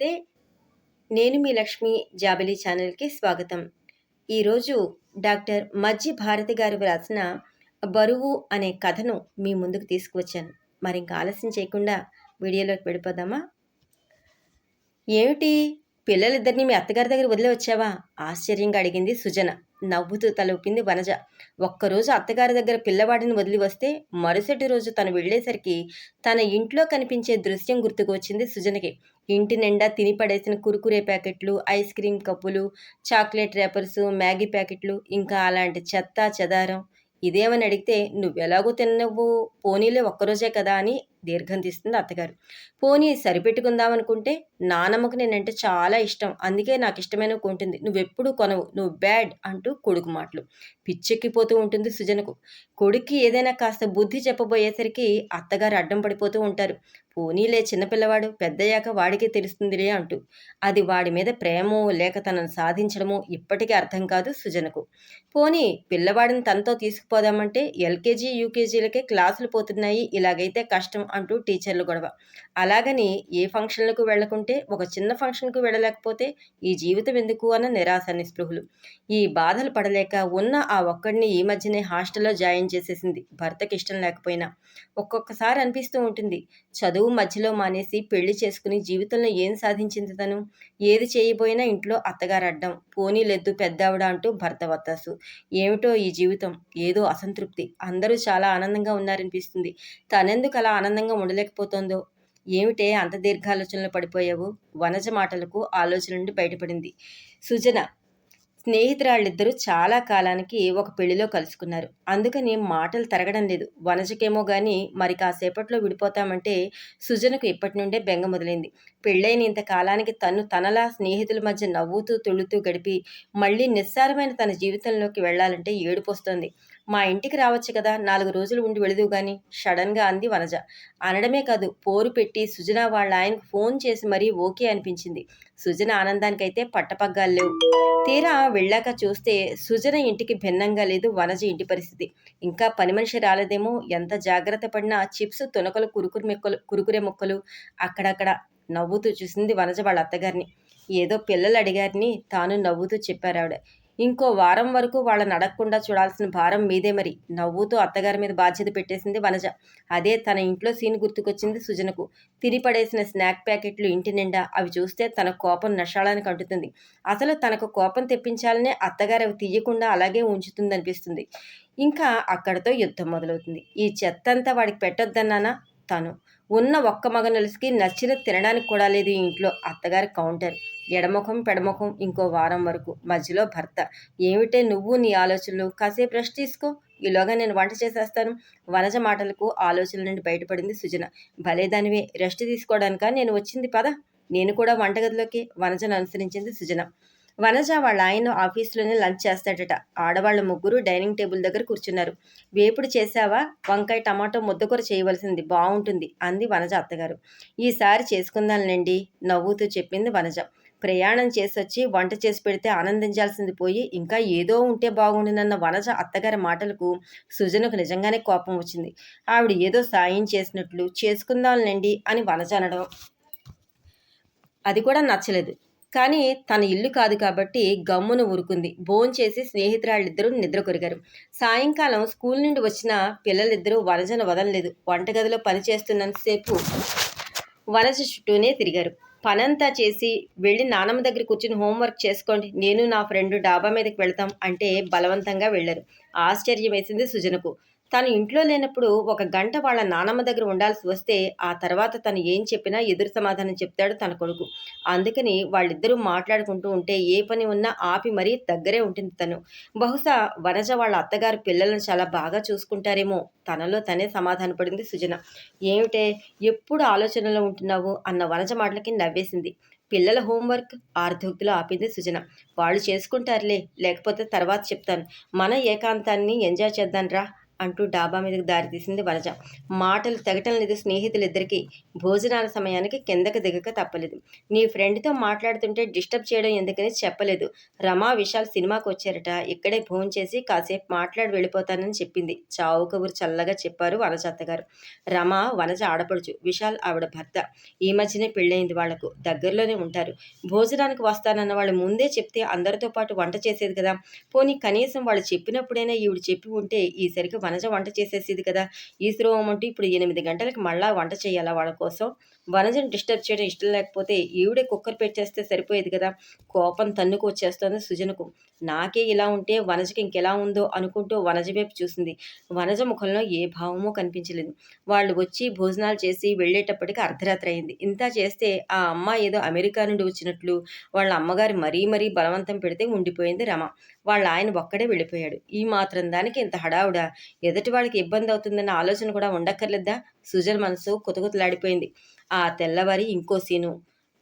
నమస్తే. నేను మీ లక్ష్మి జాబిలీ ఛానల్కి స్వాగతం. ఈరోజు డాక్టర్ మజ్జి భారతి గారు వ్రాసిన బరువు అనే కథను మీ ముందుకు తీసుకువచ్చాను. మరి ఇంకా ఆలస్యం చేయకుండా వీడియోలోకి వెళ్ళిపోదామా? ఏమిటి? పిల్లలిద్దరిని మీ అత్తగారి దగ్గర వదిలి వచ్చావా? ఆశ్చర్యంగా అడిగింది సుజన. నవ్వుతూ తలూపింది వనజ. ఒక్కరోజు అత్తగారి దగ్గర పిల్లవాడిని వదిలి వస్తే మరుసటి రోజు తను వెళ్ళేసరికి తన ఇంట్లో కనిపించే దృశ్యం గుర్తుకు వచ్చింది సుజనకి. ఇంటి నిండా తిని పడేసిన కురుకురే ప్యాకెట్లు ఐస్ క్రీమ్ కప్పులు చాక్లెట్ రేపర్స్ మ్యాగీ ప్యాకెట్లు ఇంకా అలాంటి చెత్త చెదారం. ఇదేమని అడిగితే నువ్వెలాగో తిన్నవు పోనీలే ఒక్కరోజే కదా అని దీర్ఘం తీస్తుంది అత్తగారు. పోనీ సరిపెట్టుకుందామనుకుంటే నానమ్మకు నేనంటే చాలా ఇష్టం. అందుకే నాకు ఇష్టమైన కొంటుంది నువ్వెప్పుడు కొనవు. నువ్వు బ్యాడ్ అంటూ కొడుకు మాటలు. పిచ్చెక్కిపోతూ ఉంటుంది సుజనకు. కొడుక్కి ఏదైనా కాస్త బుద్ధి చెప్పబోయేసరికి అత్తగారు అడ్డం పడిపోతూ ఉంటారు. పోనీలే చిన్నపిల్లవాడు పెద్దయ్యాక వాడికే తెలుస్తుందిలే అంటూ. అది వాడి మీద ప్రేమో లేక తనను సాధించడమో ఇప్పటికీ అర్థం కాదు సుజనకు. పోనీ పిల్లవాడిని తనతో తీసుకుపోదామంటే ఎల్కేజీ యూకేజీలకే క్లాసులు పోతున్నాయి. ఇలాగైతే కష్టం అంటూ టీచర్లు గొడవ. అలాగని ఏ ఫంక్షన్లకు వెళ్ళకుంటే ఒక చిన్న ఫంక్షన్కు వెళ్ళలేకపోతే ఈ జీవితం ఎందుకు అన్న నిరాశ నిస్పృహులు ఈ బాధలు పడలేక ఉన్న ఆ ఒక్కడిని ఈ మధ్యనే హాస్టల్లో జాయిన్ చేసేసింది. భర్తకి ఇష్టం లేకపోయినా ఒక్కొక్కసారి అనిపిస్తూ ఉంటుంది. చదువు మధ్యలో మానేసి పెళ్ళి చేసుకుని జీవితంలో ఏం సాధించింది తను? ఏది చేయబోయినా ఇంట్లో అత్తగారు అడ్డం పోనీలెద్దు పెద్దావిడ అంటూ భర్త వత్తాసు. ఏమిటో ఈ జీవితం? ఏదో అసంతృప్తి. అందరూ చాలా ఆనందంగా ఉన్నారనిపిస్తుంది. తనెందుకు అలా ఆనందంగా ఉండలేకపోతుందో? ఏమిటే అంత దీర్ఘాలోచనలు పడిపోయావు? వనజ మాటలకు ఆలోచన నుండి బయటపడింది. సుజన స్నేహితురాళ్ళిద్దరూ చాలా కాలానికి ఒక పెళ్ళిలో కలుసుకున్నారు. అందుకని మాటలు తరగడం లేదు. వనజకేమో గాని మరి కాసేపట్లో విడిపోతామంటే సుజనకు ఇప్పటి నుండే బెంగ మొదలైంది. పెళ్ళైన ఇంత కాలానికి తను తనలా స్నేహితుల మధ్య నవ్వుతూ తుళ్ళుతూ గడిపి మళ్ళీ నిస్సారమైన తన జీవితంలోకి వెళ్ళాలంటే ఏడుపొస్తోంది. మా ఇంటికి రావచ్చు కదా నాలుగు రోజులు ఉండి వెళదు గాని సడన్గా అంది వనజ. అనడమే కాదు పోరు పెట్టి సుజన వాళ్ళ ఆయనకు ఫోన్ చేసి మరీ ఓకే అనిపించింది. సుజన ఆనందానికైతే పట్టపగ్గాలు లేవు. తీరా వెళ్ళాక చూస్తే సుజన ఇంటికి భిన్నంగా లేదు వనజ ఇంటి పరిస్థితి. ఇంకా పని మనిషి రాలేదేమో ఎంత జాగ్రత్త పడినా చిప్స్ తునకలు కురుకురు మెక్కలు కురుకురే మొక్కలు అక్కడక్కడ నవ్వుతూ చూసింది వనజ వాళ్ళ అత్తగారిని. ఏదో పిల్లలు అడిగారని తాను నవ్వుతూ చెప్పారు ఆవిడ ఇంకో వారం వరకు వాళ్ళని అడగకుండా చూడాల్సిన భారం మీదే మరి. నవ్వుతూ అత్తగారి మీద బాధ్యత పెట్టేసింది వనజ. అదే తన ఇంట్లో సీన్ గుర్తుకొచ్చింది సుజనకు. తిరిపడేసిన స్నాక్ ప్యాకెట్లు ఇంటి నిండా. అవి చూస్తే తన కోపం నషాళానికి అంటుతుంది. అసలు తనకు కోపం తెప్పించాలనే అత్తగారు అవి తీయకుండా అలాగే ఉంచుతుందనిపిస్తుంది. ఇంకా అక్కడతో యుద్ధం మొదలవుతుంది. ఈ చెత్తంతా వాడికి పెట్టొద్దన్నానా? తను ఉన్న ఒక్క మగ నలుసుకి నచ్చిన తినడానికి కూడా లేదు ఇంట్లో అత్తగారి కౌంటర్. ఎడముఖం పెడముఖం ఇంకో వారం వరకు. మధ్యలో భర్త. ఏమిటే నువ్వు నీ ఆలోచనలు? కాసేపు రెస్ట్ తీసుకో. ఈలోగా నేను వంట చేసేస్తాను. వనజ మాటలకు ఆలోచనల నుండి బయటపడింది సుజన. భలేదానివే రెస్ట్ తీసుకోవడానిక? నేను వచ్చింది పద. నేను కూడా వంటగదిలోకి. వనజను అనుసరించింది సుజన. వనజ వాళ్ళ ఆయన ఆఫీస్లోనే లంచ్ చేస్తాడట. ఆడవాళ్ళ ముగ్గురు డైనింగ్ టేబుల్ దగ్గర కూర్చున్నారు. వేపుడు చేసావా వంకాయ టమాటో ముద్దకూర చేయవలసింది. బాగుంటుంది అంది వనజ అత్తగారు. ఈసారి చేసుకుందాంలేండి నవ్వుతూ చెప్పింది వనజ. ప్రయాణం చేసొచ్చి వంట చేసి పెడితే ఆనందించాల్సింది పోయి ఇంకా ఏదో ఉంటే బాగుండునన్న వనజ అత్తగారి మాటలకు సుజనకు నిజంగానే కోపం వచ్చింది. ఆవిడ ఏదో సాయం చేసినట్లు చేసుకుందాంలేండి అని వనజ అనడం అది కూడా నచ్చలేదు. కానీ తన ఇల్లు కాదు కాబట్టి గమ్మును ఊరుకుంది. భోంచేసి స్నేహితురాళ్ళిద్దరూ నిద్ర కొరిగారు. సాయంకాలం స్కూల్ నుండి వచ్చిన పిల్లలిద్దరూ వనజను వదలలేదు. వంటగదిలో పని చేస్తున్నంతసేపు వనజ చుట్టూనే తిరిగారు. పనంతా చేసి వెళ్ళి నానమ్మ దగ్గర కూర్చుని హోంవర్క్ చేసుకోండి. నేను నా ఫ్రెండ్ డాబా మీదకి వెళ్తాం అంటే బలవంతంగా వెళ్ళారు. ఆశ్చర్యం వేసింది సుజనకు. తను ఇంట్లో లేనప్పుడు ఒక గంట వాళ్ళ నానమ్మ దగ్గర ఉండాల్సి వస్తే ఆ తర్వాత తను ఏం చెప్పినా ఎదురు సమాధానం చెప్తాడు తన కొడుకు. అందుకని వాళ్ళిద్దరూ మాట్లాడుకుంటూ ఉంటే ఏ పని ఉన్నా ఆపి మరీ దగ్గరే ఉంటుంది తను. బహుశా వనజ వాళ్ళ అత్తగారు పిల్లలను చాలా బాగా చూసుకుంటారేమో. తనలో తనే సమాధానపడింది సుజన. ఏమిటే ఎప్పుడు ఆలోచనలో ఉంటున్నావు? అన్న వనజ మాటలకి నవ్వేసింది. పిల్లల హోంవర్క్ ఆర్ధోక్తిలో ఆపింది సుజన. వాళ్ళు చేసుకుంటారులే లేకపోతే తర్వాత చెప్తాను. మన ఏకాంతాన్ని ఎంజాయ్ చేద్దాం రా అంటూ డాబా మీదకి దారితీసింది వనజ మాటలు తగటం లేదు స్నేహితులిద్దరికీ. భోజనాల సమయానికి కిందకు దిగక తప్పలేదు. నీ ఫ్రెండ్తో మాట్లాడుతుంటే డిస్టర్బ్ చేయడం ఎందుకని చెప్పలేదు. రమా విశాల్ సినిమాకి వచ్చారట. ఇక్కడే భోజనం చేసి కాసేపు మాట్లాడి వెళ్ళిపోతానని చెప్పింది. చావు కబురు చల్లగా చెప్పారు వనజ అత్తగారు. రమ వనజ ఆడపడుచు. విశాల్ ఆవిడ భర్త. ఈ మధ్యనే పెళ్ళయింది వాళ్ళకు. దగ్గరలోనే ఉంటారు. భోజనానికి వస్తానన్న వాళ్ళు ముందే చెప్తే అందరితో పాటు వంట చేసేది కదా. పోనీ కనీసం వాళ్ళు చెప్పినప్పుడైనా ఈవిడ చెప్పి ఉంటే ఈసరికి వనజ వంట చేసేసేది కదా. ఈశ్వరం అంటే ఇప్పుడు ఎనిమిది గంటలకు మళ్ళా వంట చేయాలా వాళ్ళ కోసం? వనజను డిస్టర్బ్ చేయడం ఇష్టం లేకపోతే ఈవిడే కుక్కర్ పెట్టేస్తే సరిపోయేది కదా. కోపం తన్నుకు వచ్చేస్తోంది సుజనకు. నాకే ఇలా ఉంటే వనజకి ఇంకెలా ఉందో అనుకుంటూ వనజ వైపు చూసింది. వనజ ముఖంలో ఏ భావమో కనిపించలేదు. వాళ్ళు వచ్చి భోజనాలు చేసి వెళ్ళేటప్పటికి అర్ధరాత్రి అయింది. ఇంత చేస్తే ఆ అమ్మ ఏదో అమెరికా నుండి వచ్చినట్లు వాళ్ళ అమ్మగారు మరీ మరీ బలవంతం పెడితే ఉండిపోయింది రమ. వాళ్ళ ఆయన ఒక్కడే వెళ్ళిపోయాడు. ఈ మాత్రం దానికి ఇంత హడావుడా? ఎదుటి వాళ్ళకి ఇబ్బంది అవుతుందన్న ఆలోచన కూడా ఉండక్కర్లేదా సుజన్ మనసు కుతకుతలాడిపోయింది. ఆ తెల్లవారి ఇంకో సీను.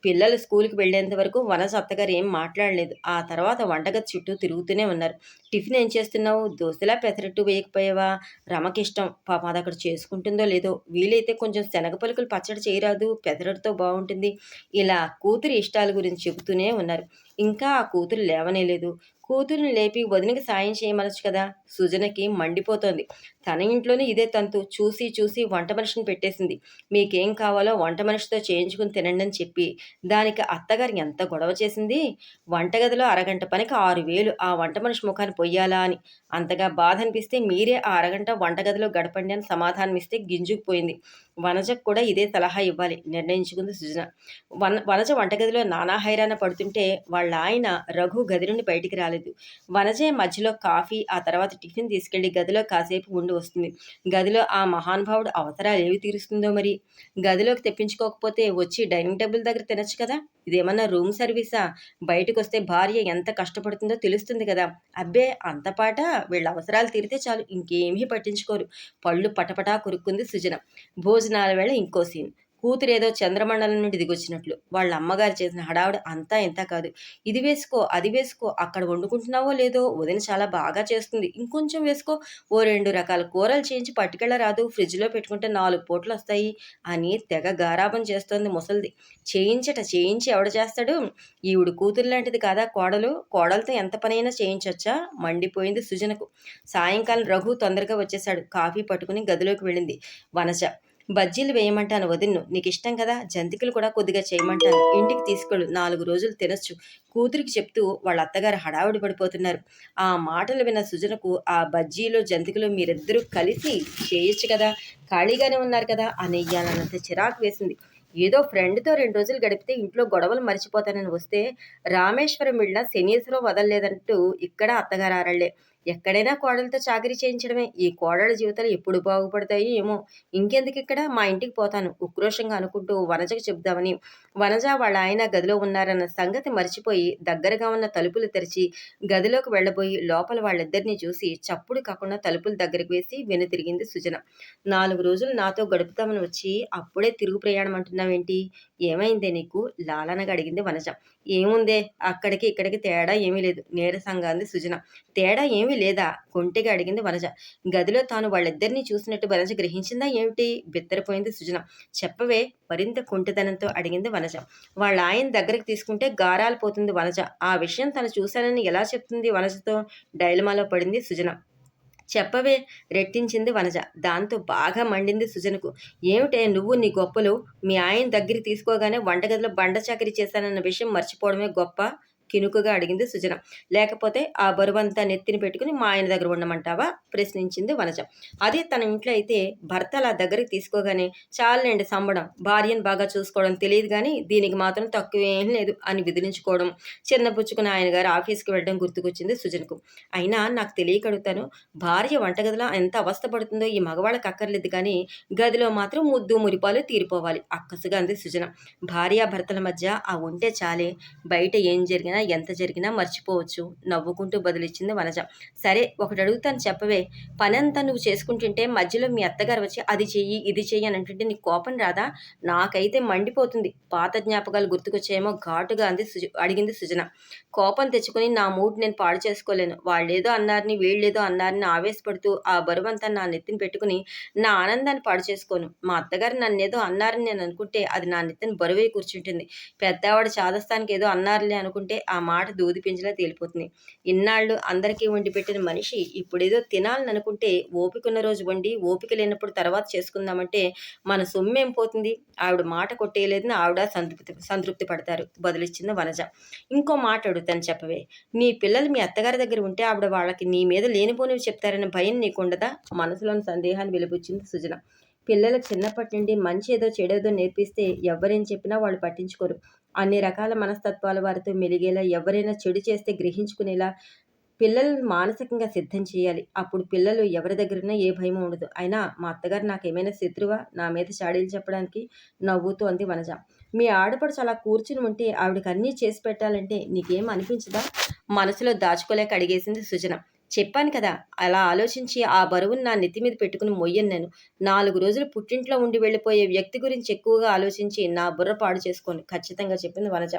పిల్లలు స్కూల్కి వెళ్ళేంత వరకు వనజ అత్తగారు ఏం మాట్లాడలేదు. ఆ తర్వాత వంటగది చుట్టూ తిరుగుతూనే ఉన్నారు. టిఫిన్ ఏం చేస్తున్నావు? దోశలా పెసరట్టు వేయకపోయావా? రమకిష్టం. పాప అది అక్కడ చేసుకుంటుందో లేదో? వీలైతే కొంచెం శనగ పలుకులు పచ్చడి చేయరాదు. పెసరట్టుతో బాగుంటుంది ఇలా కూతురి ఇష్టాల గురించి చెబుతూనే ఉన్నారు. ఇంకా ఆ కూతురు లేవనేలేదు. కూతురుని లేపి వదినకి సాయం చేయమనొచ్చు కదా? సుజనకి మండిపోతోంది. తన ఇంట్లోనే ఇదే తంతు. చూసి చూసి వంట మనిషిని పెట్టేసింది. మీకేం కావాలో వంట మనిషితో చేయించుకుని తినండి అని చెప్పి దానికి అత్తగారు ఎంత గొడవ చేసింది? వంటగదిలో అరగంట పనికి ఆరు వేలు. ఆ వంట మనిషి ముఖాన్ని పొయ్యాలా అని. అంతగా బాధ అనిపిస్తే మీరే ఆ అరగంట వంటగదిలో గడపండి అని సమాధానం ఇస్తే గింజుకుపోయింది వనజకు కూడా ఇదే సలహా ఇవ్వాలి. నిర్ణయించుకుంది సుజన. వన వనజ వంటగదిలో నానా హైరాణ పడుతుంటే వాళ్ళ ఆయన రఘు గది నుండి బయటికి రాలేదు. వనజే మధ్యలో కాఫీ ఆ తర్వాత టిఫిన్ తీసుకెళ్ళి గదిలో కాసేపు ఉండి వస్తుంది. గదిలో ఆ మహానుభావుడు అవసరాలు ఏవి తీరుస్తుందో మరి? గదిలోకి తెప్పించుకోకపోతే వచ్చి డైనింగ్ టేబుల్ దగ్గర తినచ్చు కదా? ఇదేమన్నా రూమ్ సర్వీసా? బయటకు వస్తే భార్య ఎంత కష్టపడుతుందో తెలుస్తుంది కదా? అబ్బే అంతపాట వీళ్ళ అవసరాలు తీరితే చాలు ఇంకేమీ పట్టించుకోరు. పళ్ళు పటపటా కొరుక్కుంది సుజన. భోజనాల వేళ ఇంకో సీన్. కూతురేదో చంద్రమండలం నుండి దిగొచ్చినట్లు. వాళ్ళ అమ్మగారు చేసిన హడావుడి అంతా ఇంత కాదు. ఇది వేసుకో అది వేసుకో అక్కడ వండుకుంటున్నావో లేదో వదిన చాలా బాగా చేస్తుంది. ఇంకొంచెం వేసుకో ఓ రెండు రకాల కూరలు చేయించి పట్టుకెళ్ళరాదు. ఫ్రిడ్జ్లో పెట్టుకుంటే నాలుగు పూటలు వస్తాయి అని తెగ గారాబం చేస్తోంది ముసలిది. చేయించట చేయించి ఎవడ చేస్తాడు? ఈవిడు కూతురు లాంటిది కాదా కోడలు? కోడలతో ఎంత పనైనా చేయించొచ్చా? మండిపోయింది సుజనకు. సాయంకాలం రఘు తొందరగా వచ్చేశాడు. కాఫీ పట్టుకుని గదిలోకి వెళ్ళింది. వనజ బజ్జీలు వేయమంటాను వదిన్ను. నీకు ఇష్టం కదా? జంతికలు కూడా కొద్దిగా చేయమంటాను. ఇంటికి తీసుకెళ్ళు నాలుగు రోజులు తినచ్చు. కూతురికి చెప్తూ వాళ్ళ అత్తగారు హడావుడి పడిపోతున్నారు. ఆ మాటలు విన్న సుజనకు ఆ బజ్జీలు జంతికలు మీరిద్దరూ కలిసి చేయొచ్చు కదా? ఖాళీగానే ఉన్నారు కదా? అనేయ్యాలన్నంత చిరాకు వేసింది. ఏదో ఫ్రెండ్తో రెండు రోజులు గడిపితే ఇంట్లో గొడవలు మర్చిపోతానని వస్తే రామేశ్వరం వెళ్ళిన శనీశ్వరం వదలలేదంటూ ఇక్కడ అత్తగారు ఆరళ్ళే ఎక్కడైనా కోడలతో చాకరీ చేయించడమే. ఈ కోడల జీవితాలు ఎప్పుడు బాగుపడతాయో ఏమో. ఇంకెందుకు ఇక్కడ? మా ఇంటికి పోతాను. ఉక్రోషంగా అనుకుంటూ వనజకు చెబుదామని. వనజ వాళ్ళ ఆయన గదిలో ఉన్నారన్న సంగతి మర్చిపోయి దగ్గరగా ఉన్న తలుపులు తెరిచి గదిలోకి వెళ్ళబోయి లోపల వాళ్ళిద్దరిని చూసి చప్పుడు కాకుండా తలుపులు దగ్గరికి వేసి వెనుతిరిగింది సుజన. నాలుగు రోజులు నాతో గడుపుతామని వచ్చి అప్పుడే తిరుగు ప్రయాణం అంటున్నావేంటి? ఏమైందే నీకు? లాలనగా అడిగింది వనజ. ఏముందే? అక్కడికి ఇక్కడికి తేడా ఏమీ లేదు. నీరసంగా అంది సుజన. తేడా ఏమి లేదా? కొంటిగా అడిగింది వనజ. గదిలో తాను వాళ్ళిద్దరినీ చూసినట్టు వనజ గ్రహించిందా ఏమిటి? బిత్తరపోయింది సుజన. చెప్పవే మరింత కుంటితనంతో అడిగింది వనజ. వాళ్ళ ఆయన దగ్గరికి తీసుకుంటే గారాలు పోతుంది వనజ. ఆ విషయం తను చూశానని ఎలా చెప్తుంది వనజతో డైలమాలో పడింది సుజన. చెప్పవే రెట్టించింది వనజ. దాంతో బాగా మండింది సుజనకు. ఏమిటే నువ్వు నీ గొప్పలు? మీ ఆయన దగ్గర తీసుకోగానే వంటగదిలో బండ చాకరీ చేశానన్న విషయం మర్చిపోవడమే గొప్ప? కినుకుగా అడిగింది సుజన. లేకపోతే ఆ బరువంతా నెత్తిని పెట్టుకుని మా ఆయన దగ్గర ఉండమంటావా? ప్రశ్నించింది వనజ. అదే తన ఇంట్లో అయితే భర్త అలా దగ్గరికి తీసుకోగానే చాలండి సంబడం. భార్యను బాగా చూసుకోవడం తెలియదు కానీ దీనికి మాత్రం తక్కువేం లేదు అని విదిలించుకోవడం చిన్నపుచ్చుకుని ఆయన గారు ఆఫీస్కి వెళ్ళడం గుర్తుకొచ్చింది సుజనకు. అయినా నాకు తెలియకడుగుతాను భార్య వంటగదిలో ఎంత అవస్థ పడుతుందో ఈ మగవాళ్ళకి అక్కర్లేదు కానీ గదిలో మాత్రం ముద్దు మురిపాలు తీరిపోవాలి. అక్కసుగా అంది సుజన. భార్యాభర్తల మధ్య ఆ ఉంటే చాలే బయట ఏం జరిగినా ఏమైనా ఎంత జరిగినా మర్చిపోవచ్చు. నవ్వుకుంటూ బదులిచ్చింది వనజ. సరే ఒకటి అడుగుతాను చెప్పవే. పనంతా నువ్వు చేసుకుంటుంటే మధ్యలో మీ అత్తగారు వచ్చి అది చెయ్యి ఇది చెయ్యి అని అంటుంటే నీకు కోపం రాదా? నాకైతే మండిపోతుంది. పాత జ్ఞాపకాలు గుర్తుకొచ్చేమో ఘాటుగా అంది సుజ అడిగింది సుజన. కోపం తెచ్చుకొని నా మూడ్ నేను పాడు చేసుకోలేను. వాళ్ళేదో అన్నారని వీళ్ళేదో అన్నారని ఆవేశపడుతూ ఆ బరువంతా నా నెత్తిని పెట్టుకుని నా ఆనందాన్ని పాడు చేసుకోను. మా అత్తగారు నన్ను ఏదో అన్నారని నేను అనుకుంటే అది నా నెత్తిని బరువై కూర్చుంటుంది. పెద్దవాడు చాదస్తానికి ఏదో అన్నారులే అనుకుంటే ఆ మాట దూది పింజలా తేలిపోతుంది. ఇన్నాళ్ళు అందరికీ వండి పెట్టిన మనిషి ఇప్పుడేదో తినాలని అనుకుంటే ఓపికన్న రోజు వండి ఓపిక లేనప్పుడు తర్వాత చేసుకుందామంటే మన సొమ్మేం పోతుంది? ఆవిడ మాట కొట్టేయలేదని ఆవిడ సంతృప్తి సంతృప్తి పడతారు. బదులిచ్చింది వనజ. ఇంకో మాట అడుగుతాను చెప్పవే. నీ పిల్లలు మీ అత్తగారి దగ్గర ఉంటే ఆవిడ వాళ్ళకి నీ మీద లేనిపోనివి చెప్తారనే భయం నీకుండదా? మనసులోని సందేహాన్ని వెలిబుచ్చింది సుజన. పిల్లలకు చిన్నప్పటి నుండి మంచి ఏదో చెడేదో నేర్పిస్తే ఎవరేం చెప్పినా వాళ్ళు పట్టించుకోరు. అన్ని రకాల మనస్తత్వాల వారితో మెలిగేలా ఎవరైనా చెడు చేస్తే గ్రహించుకునేలా పిల్లలను మానసికంగా సిద్ధం చేయాలి. అప్పుడు పిల్లలు ఎవరి దగ్గరైనా ఏ భయం ఉండదు. అయినా మా అత్తగారు నాకేమైనా శత్రువా? నా మీద చాడీలు చెప్పడానికి నవ్వుతూ అంది వనజ. మీ ఆడపడుచు అలా కూర్చుని ఉంటే ఆవిడకి అన్నీ చేసి పెట్టాలంటే నీకేం అనిపించదా? మనసులో దాచుకోలేక అడిగేసింది సుజన. చెప్పాను కదా అలా ఆలోచించి ఆ బరువును నా నెత్తి మీద పెట్టుకుని మొయ్యను నేను. నాలుగు రోజులు పుట్టింట్లో ఉండి వెళ్ళిపోయే వ్యక్తి గురించి ఎక్కువగా ఆలోచించి నా బుర్ర పాడు చేసుకొని ఖచ్చితంగా చెప్పింది వనజ.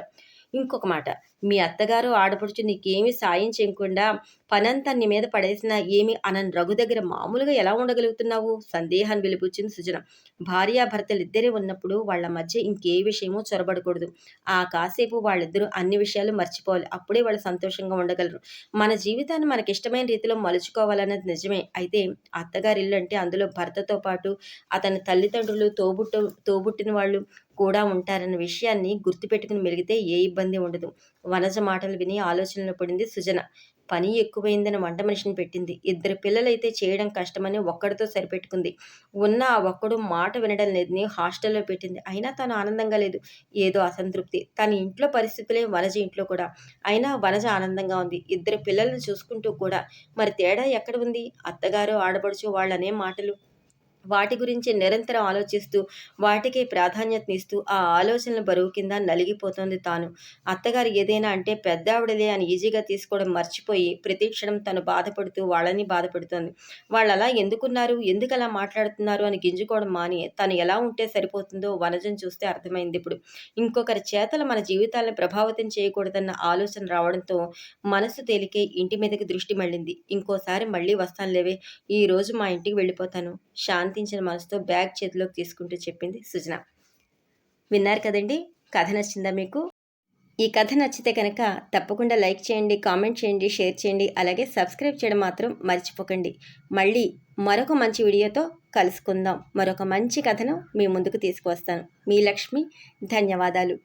ఇంకొక మాట మీ అత్తగారు ఆడపడుచు నీకేమీ సాయం చేయకుండా పనంతా నీ మీద పడేసినా ఏమి అనని రఘు దగ్గర మామూలుగా ఎలా ఉండగలుగుతున్నావు? సందేహాన్ని వెలిపుచ్చింది సుజన. భార్యాభర్తలు ఇద్దరే ఉన్నప్పుడు వాళ్ళ మధ్య ఇంకే విషయమూ చొరబడకూడదు. ఆ కాసేపు వాళ్ళిద్దరూ అన్ని విషయాలు మర్చిపోవాలి. అప్పుడే వాళ్ళు సంతోషంగా ఉండగలరు. మన జీవితాన్ని మనకి ఇష్టమైన రీతిలో మలుచుకోవాలన్నది నిజమే. అయితే అత్తగారి ఇల్లు అంటే అందులో భర్తతో పాటు అతని తల్లిదండ్రులు తోబుట్టు తోబుట్టిన వాళ్ళు కూడా ఉంటారన్న విషయాన్ని గుర్తుపెట్టుకుని మెలిగితే ఏ ఇబ్బంది ఉండదు. వనజ మాటలు విని ఆలోచనలో పడింది సుజన. పని ఎక్కువైందని వంట మనిషిని పెట్టింది. ఇద్దరు పిల్లలైతే చేయడం కష్టమని ఒక్కడితో సరిపెట్టుకుంది. ఉన్న ఆ ఒక్కడు మాట వినడం లేదని హాస్టల్లో పెట్టింది. అయినా తను ఆనందంగా లేదు. ఏదో అసంతృప్తి. తన ఇంట్లో పరిస్థితులే వనజ ఇంట్లో కూడా. అయినా వనజ ఆనందంగా ఉంది. ఇద్దరు పిల్లలను చూసుకుంటూ కూడా. మరి తేడా ఎక్కడ ఉంది? అత్తగారు ఆడబడుచు వాళ్ళనే మాటలు వాటి గురించి నిరంతరం ఆలోచిస్తూ వాటికి ప్రాధాన్యతనిస్తూ ఆ ఆలోచనల బరువు కింద నలిగిపోతోంది తాను. అత్తగారు ఏదైనా అంటే పెద్దావిడలే అని ఈజీగా తీసుకోవడం మర్చిపోయి ప్రతి క్షణం తను బాధపడుతూ వాళ్ళని బాధపడుతోంది. వాళ్ళు అలా ఎందుకున్నారు? ఎందుకు అలా మాట్లాడుతున్నారు? అని గింజుకోవడం మాని తను ఎలా ఉంటే సరిపోతుందో వనజం చూస్తే అర్థమైంది ఇప్పుడు. ఇంకొకరి చేతలు మన జీవితాలను ప్రభావితం చేయకూడదన్న ఆలోచన రావడంతో మనసు తేలికే ఇంటి మీదకి దృష్టి మళ్ళింది. ఇంకోసారి మళ్ళీ వస్తాను లేవే ఈ రోజు మా ఇంటికి వెళ్ళిపోతాను. శాంతి శాంతించిన మనసుతో బ్యాగ్ చేతిలోకి తీసుకుంటూ చెప్పింది సుజన. విన్నారు కదండి? కథ నచ్చిందా మీకు? ఈ కథ నచ్చితే కనుక తప్పకుండా లైక్ చేయండి కామెంట్ చేయండి షేర్ చేయండి అలాగే సబ్స్క్రైబ్ చేయడం మాత్రం మర్చిపోకండి. మళ్ళీ మరొక మంచి వీడియోతో కలుసుకుందాం. మరొక మంచి కథను మీ ముందుకు తీసుకువస్తాను. మీ లక్ష్మి ధన్యవాదాలు.